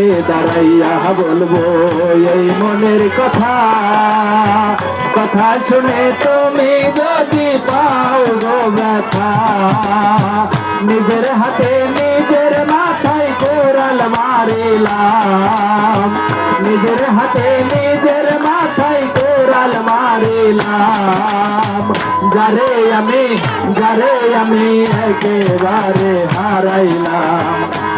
কোন দাঁড়াইয়া বলব, এই মনের কথা। কথা শুনে তুমি যদি পাও গো ব্যথা, নিজের হাতে নিজের মাথায় কোরাল মারিলাম। নিজের হাতে নিজের মাথায় কোরাল মারিলাম। যারে আমি যারে আমি একেবারে হারাইলাম।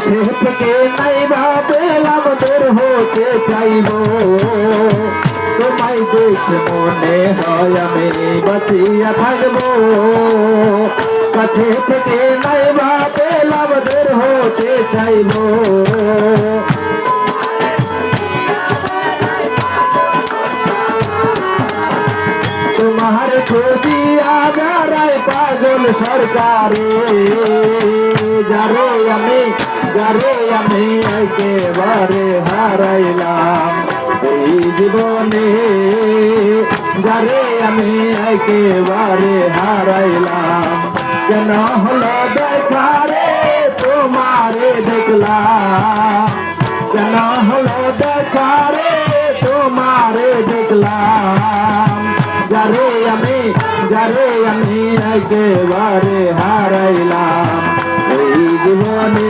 কাছে থেকে নাই ভাবেলাম তোর হতে চাইব। তোমায় দেখে মনে হয় আমি বাঁচিয়া থাকব। কাছে থেকে নাই ভাবেলাম তোর হতে চাইব। তোমার ছবি আগারায় পাগল সরকারে, যারে আমি যারে আমি একেবারে হারাইলাম এই জীবনে যারে আমি একেবারে হারাইলাম কেন হলো দেখা রে তোমারে দেখলাম কেন হলো দেখা রে তোমারে দেখলাম যারে আমি যারে আমি একেবারে হারাইলাম এই জীবনে